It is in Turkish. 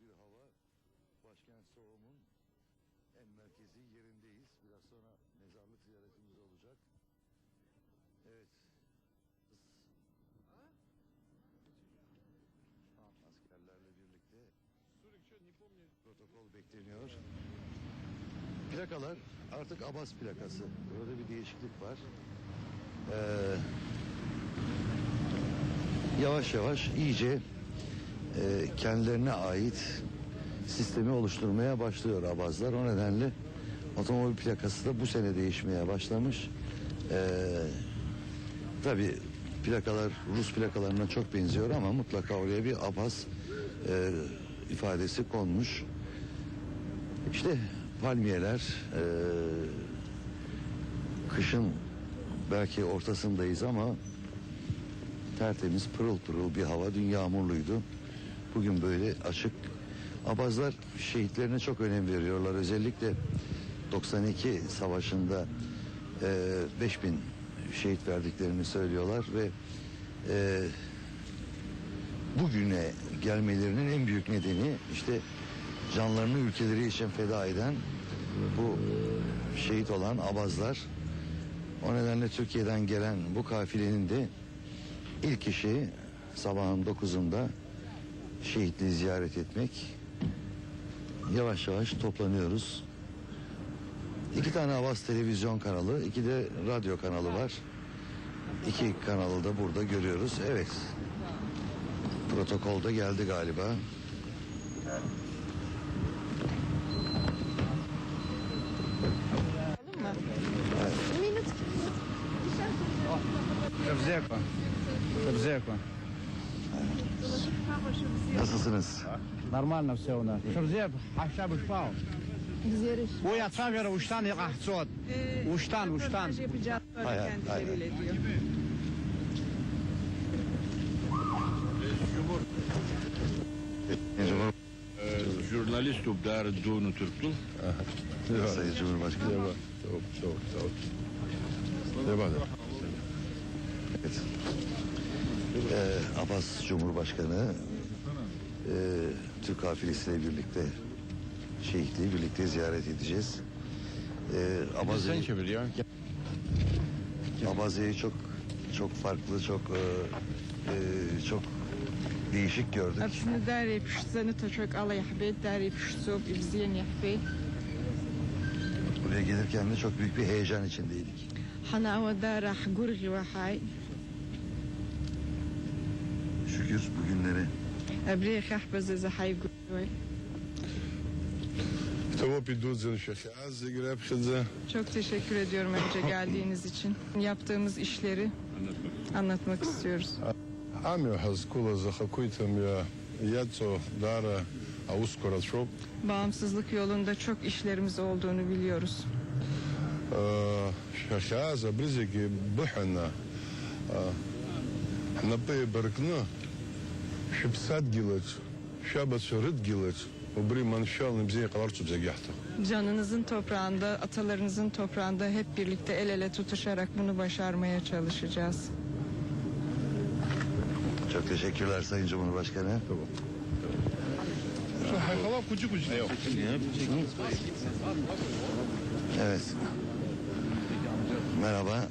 bir hava. Başkent Soğum'un en merkezi yerindeyiz. Biraz sonra mezarlık ziyaretimiz olacak. Evet. Askerlerle birlikte protokol bekleniyor. Plakalar artık Abbas plakası. Burada bir değişiklik var. Ee, yavaş yavaş iyice kendilerine ait sistemi oluşturmaya başlıyor Abazlar. O nedenle otomobil plakası da bu sene değişmeye başlamış. Ee, Tabi plakalar Rus plakalarına çok benziyor ama mutlaka oraya bir Abaz e, ifadesi konmuş. İşte palmiyeler e, kışın belki ortasındayız ama tertemiz pırıl pırıl bir hava dün yağmurluydu. Bugün böyle açık. Abazlar şehitlerine çok önem veriyorlar. Özellikle 92 savaşında e, 5000 şehit verdiklerini söylüyorlar ve e, bugüne gelmelerinin en büyük nedeni işte canlarını ülkeleri için feda eden bu şehit olan Abazlar. O nedenle Türkiye'den gelen bu kafilenin de ilk işi sabahın 9'unda şehitliği ziyaret etmek. Yavaş yavaş toplanıyoruz. İki tane Avaz televizyon kanalı, iki de radyo kanalı var. İki kanalı da burada görüyoruz. Evet. Protokolda geldi galiba. Minut. Kabzeko. Kabzeko. Nasılsınız? Нормально все у нас. Шабзеп, ахшаб шпал. Güzel. Bu yatsa göre uçtan yıkahtsot. Uçtan, uçtan. Röportaj yapacaklar Hayır, kendileriyle diyor. Cumhur Журналисту dar Дуну Türk'tü. Sayın Cumhurbaşkanı. Çok çok çok. Evet. Ee, Abbas Cumhurbaşkanı e, Türk kafilesiyle birlikte şehitliği birlikte ziyaret edeceğiz. Ee, Abaze'yi Sen çevir ya. Abaze'yi çok çok farklı, çok e, e, çok değişik gördük. Aslında dari pişseni taşak ala yahbet, dari pişsop ibziyen yahbet. Buraya gelirken de çok büyük bir heyecan içindeydik. Hana avada rah gurgi ve hay şükür bugünlere. Çok teşekkür ediyorum önce geldiğiniz için. Yaptığımız işleri anlatmak istiyoruz. Bağımsızlık yolunda çok işlerimiz olduğunu biliyoruz. Şahşaza bizdeki bu hana. Hana bey Напе баркно. Шипсат гилач. Шабат шарыт гилач. Убри маншал небзей каларчу бзегяхта. Canınızın toprağında, atalarınızın toprağında hep birlikte el ele tutuşarak bunu başarmaya çalışacağız. çok teşekkürler Sayın Cumhurbaşkanı. Хала кучу кучу. Evet. Merhaba.